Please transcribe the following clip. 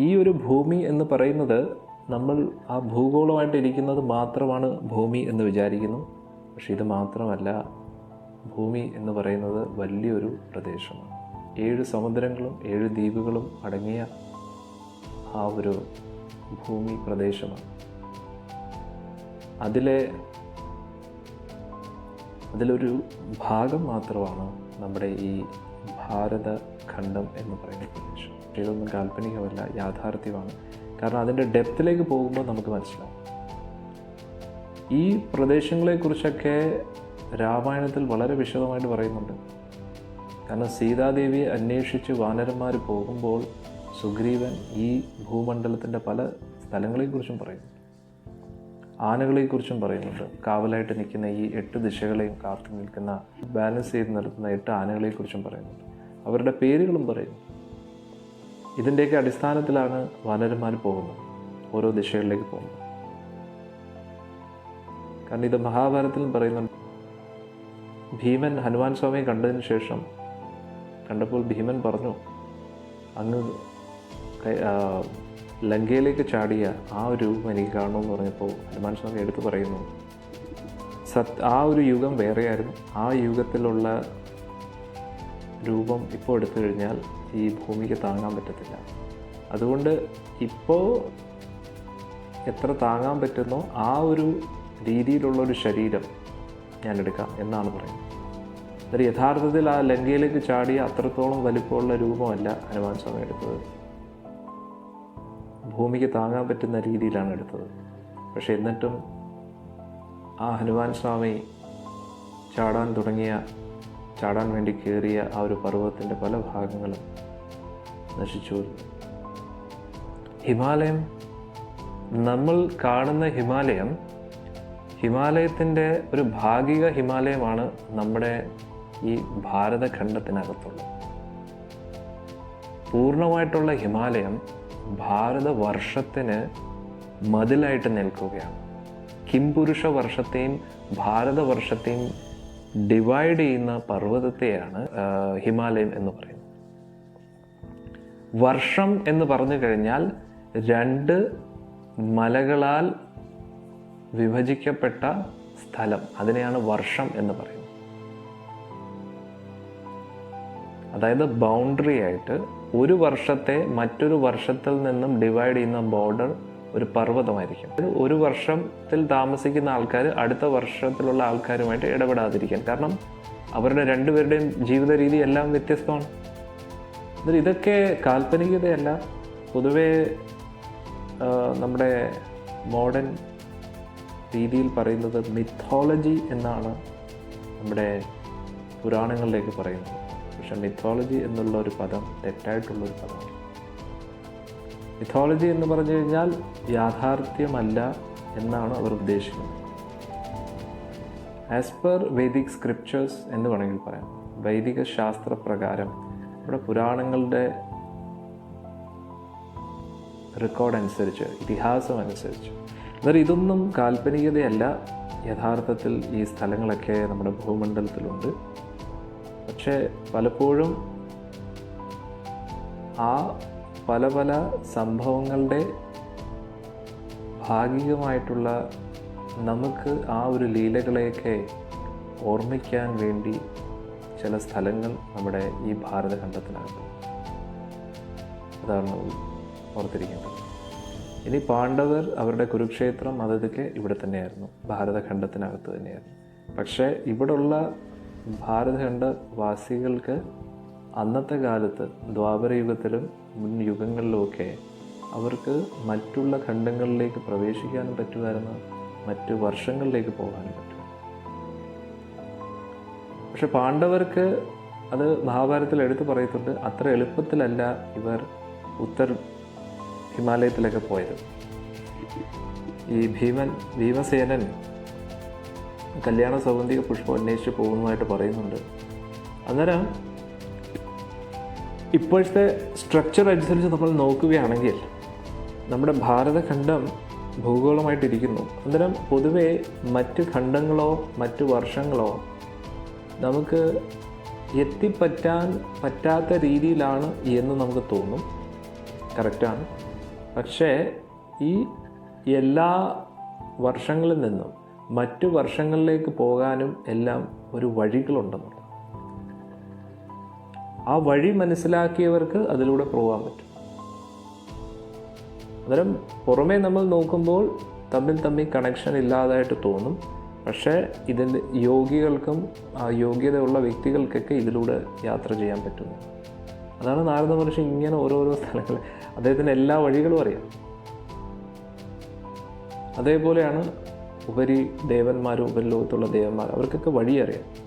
ഈ ഒരു ഭൂമി എന്ന് പറയുന്നത് നമ്മൾ ആ ഭൂഗോളമായിട്ട് ഇരിക്കുന്നത് മാത്രമാണ് ഭൂമി എന്ന് വിചാരിക്കുന്നു. പക്ഷേ ഇത് മാത്രമല്ല ഭൂമി എന്ന് പറയുന്നത് വലിയൊരു പ്രദേശമാണ്. ഏഴ് സമുദ്രങ്ങളും ഏഴ് ദ്വീപുകളും അടങ്ങിയ ആ ഒരു ഭൂമി പ്രദേശമാണ്. അതിലെ അതിലൊരു ഭാഗം മാത്രമാണ് നമ്മുടെ ഈ ഭാരതഖണ്ഡം എന്ന് പറയുന്ന പ്രദേശം. ഇതൊന്നും കാൽപ്പനികമല്ല യാഥാർത്ഥ്യമാണ്. കാരണം അതിന്റെ ഡെപ്തിലേക്ക് പോകുമ്പോൾ നമുക്ക് മനസ്സിലാവും. ഈ പ്രദേശങ്ങളെക്കുറിച്ചൊക്കെ രാമായണത്തിൽ വളരെ വിശദമായിട്ട് പറയുന്നുണ്ട്. കാരണം സീതാദേവിയെ അന്വേഷിച്ച് വാനരന്മാർ പോകുമ്പോൾ സുഗ്രീവൻ ഈ ഭൂമണ്ഡലത്തിന്റെ പല സ്ഥലങ്ങളെക്കുറിച്ചും പറയുന്നു. ആനകളെക്കുറിച്ചും പറയുന്നുണ്ട്. കാവലായിട്ട് നിൽക്കുന്ന ഈ എട്ട് ദിശകളെയും കാത്തു നിൽക്കുന്ന ബാലൻസ് ചെയ്ത് നിർത്തുന്ന എട്ട് ആനകളെക്കുറിച്ചും പറയുന്നുണ്ട്. അവരുടെ പേരുകളും പറയുന്നു. ഇതിന്റെയൊക്കെ അടിസ്ഥാനത്തിലാണ് വാനരന്മാർ പോകുന്നത്. ഓരോ ദിശകളിലേക്ക് പോകുന്നത്. കാരണം ഇത് മഹാഭാരതത്തിലും പറയുന്നുണ്ട് ഭീമൻ ഹനുമാൻ സ്വാമിയെ കണ്ടതിന് ശേഷം കണ്ടപ്പോൾ ഭീമൻ പറഞ്ഞു അങ്ങ് ലങ്കയിലേക്ക് ചാടിയ ആ ഒരു രൂപം എനിക്ക് കാണണമെന്ന് പറഞ്ഞപ്പോൾ ഹനുമാൻ സ്വാമി എടുത്തു പറയുന്നു സത് ആ ഒരു യുഗം വേറെയായിരുന്നു. ആ യുഗത്തിലുള്ള രൂപം ഇപ്പോൾ എടുത്തു കഴിഞ്ഞാൽ ഈ ഭൂമിക്ക് താങ്ങാൻ പറ്റത്തില്ല. അതുകൊണ്ട് ഇപ്പോൾ എത്ര താങ്ങാൻ പറ്റുന്നോ ആ ഒരു രീതിയിലുള്ള ഒരു ശരീരം ഞാൻ എടുക്കാം എന്നാണ് പറയുന്നത്. എന്നിട്ട് യഥാർത്ഥത്തിൽ ആ ലങ്കയിലേക്ക് ചാടിയ അത്രത്തോളം വലിപ്പമുള്ള രൂപമല്ല ഹനുമാൻ സ്വാമി എടുത്തത്. ഭൂമിക്ക് താങ്ങാൻ പറ്റുന്ന രീതിയിലാണ് എടുത്തത്. പക്ഷെ എന്നിട്ടും ആ ഹനുമാൻ സ്വാമി ചാടാൻ തുടങ്ങിയ ചാടാൻ വേണ്ടി കയറിയ ആ ഒരു പർവതത്തിന്റെ പല ഭാഗങ്ങളും നശിച്ചു. ഹിമാലയം നമ്മൾ കാണുന്ന ഹിമാലയം ഹിമാലയത്തിന്റെ ഒരു ഭാഗിക ഹിമാലയമാണ് നമ്മുടെ ഈ ഭാരതഖണ്ഡത്തിനകത്തുള്ളത് പൂർണമായിട്ടുള്ള ഹിമാലയം ഭാരതവർഷത്തിന് മതിലായിട്ട് നിൽക്കുകയാണ് കിംപുരുഷ വർഷത്തെയും ഭാരതവർഷത്തെയും ഡിവൈഡ് ചെയ്യുന്ന പർവതത്തെയാണ് ഹിമാലയം എന്ന് പറയുന്നത്. വർഷം എന്ന് പറഞ്ഞു കഴിഞ്ഞാൽ രണ്ട് മലകളാൽ വിഭജിക്കപ്പെട്ട സ്ഥലം. അതിനെയാണ് വർഷം എന്ന് പറയുന്നത്. അതായത് ബൗണ്ടറി ആയിട്ട് ഒരു വർഷത്തെ മറ്റൊരു വർഷത്തിൽ നിന്നും ഡിവൈഡ് ചെയ്യുന്ന ബോർഡർ ഒരു പർവതമായിരിക്കും. ഒരു വർഷത്തിൽ താമസിക്കുന്ന ആൾക്കാർ അടുത്ത വർഷത്തിലുള്ള ആൾക്കാരുമായിട്ട് ഇടപെടാതിരിക്കാൻ. കാരണം അവരുടെ രണ്ടുപേരുടെയും ജീവിത രീതി എല്ലാം വ്യത്യസ്തമാണ്. ഇതൊക്കെ കാൽപ്പനികതയല്ല. പൊതുവേ നമ്മുടെ മോഡേൺ രീതിയിൽ പറയുന്നത് മിത്തോളജി എന്നാണ് നമ്മുടെ പുരാണങ്ങളിലേക്ക് പറയുന്നത്. പക്ഷെ മിത്തോളജി എന്നുള്ള ഒരു പദം തെറ്റായിട്ടുള്ളൊരു പദമാണ്. മിത്തോളജി എന്ന് പറഞ്ഞു കഴിഞ്ഞാൽ യാഥാർത്ഥ്യമല്ല എന്നാണ് അവർ ഉദ്ദേശിക്കുന്നത്. ആസ് പെർ വൈദിക് സ്ക്രിപ്റ്റേഴ്സ് എന്ന് വേണമെങ്കിൽ പറയാം. വൈദിക ശാസ്ത്രപ്രകാരം നമ്മുടെ പുരാണങ്ങളുടെ റെക്കോർഡ് അനുസരിച്ച് ഇതിഹാസം അനുസരിച്ച്. എന്നാൽ ഇതൊന്നും കാൽപ്പനികതയല്ല. യഥാർത്ഥത്തിൽ ഈ സ്ഥലങ്ങളൊക്കെ നമ്മുടെ ഭൂമണ്ഡലത്തിലുണ്ട്. പക്ഷേ പലപ്പോഴും ആ പല പല സംഭവങ്ങളുടെ ഭാഗികമായിട്ടുള്ള നമുക്ക് ആ ഒരു ലീലകളെയൊക്കെ ഓർമ്മിക്കാൻ വേണ്ടി ചില സ്ഥലങ്ങൾ നമ്മുടെ ഈ ഭാരതഖണ്ഡത്തിനകത്ത് അതാണ് ഓർത്തിരിക്കേണ്ടത്. ഇനി പാണ്ഡവർ അവരുടെ കുരുക്ഷേത്രം അതൊക്കെ ഇവിടെ തന്നെയായിരുന്നു ഭാരതഖണ്ഡത്തിനകത്ത് തന്നെയായിരുന്നു. പക്ഷേ ഇവിടുള്ള ഭാരതഖണ്ഡ വാസികൾക്ക് അന്നത്തെ കാലത്ത് ദ്വാപരയുഗത്തിലും മുൻ യുഗങ്ങളിലുമൊക്കെ അവർക്ക് മറ്റുള്ള ഖണ്ഡങ്ങളിലേക്ക് പ്രവേശിക്കാനും പറ്റുമായിരുന്നു. മറ്റു വർഷങ്ങളിലേക്ക് പോകാനും പറ്റും പക്ഷെ പാണ്ഡവർക്ക് അത് മഹാഭാരതത്തിൽ എടുത്തു പറയത്തുണ്ട്. അത്ര എളുപ്പത്തിലല്ല ഇവർ ഉത്തർ ഹിമാലയത്തിലൊക്കെ പോയത്. ഈ ഭീമൻ ഭീമസേനൻ കല്യാണ സൗഗന്ധിക പുഷ്പം അന്വേഷിച്ച് പോകുന്നതായിട്ട് പറയുന്നുണ്ട്. അന്നേരം ഇപ്പോഴത്തെ സ്ട്രക്ചർ അനുസരിച്ച് നമ്മൾ നോക്കുകയാണെങ്കിൽ നമ്മുടെ ഭാരതഖണ്ഡം ഭൂഗോളമായിട്ടിരിക്കുന്നു. അന്നേരം പൊതുവെ മറ്റ് ഖണ്ഡങ്ങളോ മറ്റ് വർഷങ്ങളോ നമുക്ക് എത്തിപ്പറ്റാൻ പറ്റാത്ത രീതിയിലാണ് എന്ന് നമുക്ക് തോന്നും. കറക്റ്റാണ് പക്ഷേ ഈ എല്ലാ വർഷങ്ങളിൽ നിന്നും മറ്റു വർഷങ്ങളിലേക്ക് പോകാനും എല്ലാം ഒരു വഴികളുണ്ടെന്നുള്ളത് ആ വഴി മനസ്സിലാക്കിയവർക്ക് അതിലൂടെ പോകാൻ പറ്റും. അന്നേരം പുറമേ നമ്മൾ നോക്കുമ്പോൾ തമ്മിൽ തമ്മിൽ കണക്ഷൻ ഇല്ലാതായിട്ട് തോന്നും. പക്ഷേ ഇതിൽ യോഗികൾക്കും യോഗ്യതയുള്ള വ്യക്തികൾക്കൊക്കെ ഇതിലൂടെ യാത്ര ചെയ്യാൻ പറ്റുന്നു. അതാണ് നാരദ മഹർഷി ഇങ്ങനെ ഓരോരോ സ്ഥലങ്ങൾ അദ്ദേഹത്തിന് എല്ലാ വഴികളും അറിയാം. അതേപോലെയാണ് ഉപരി ദേവന്മാരും ഉപരിലോകത്തുള്ള ദേവന്മാർ അവർക്കൊക്കെ വഴി അറിയാം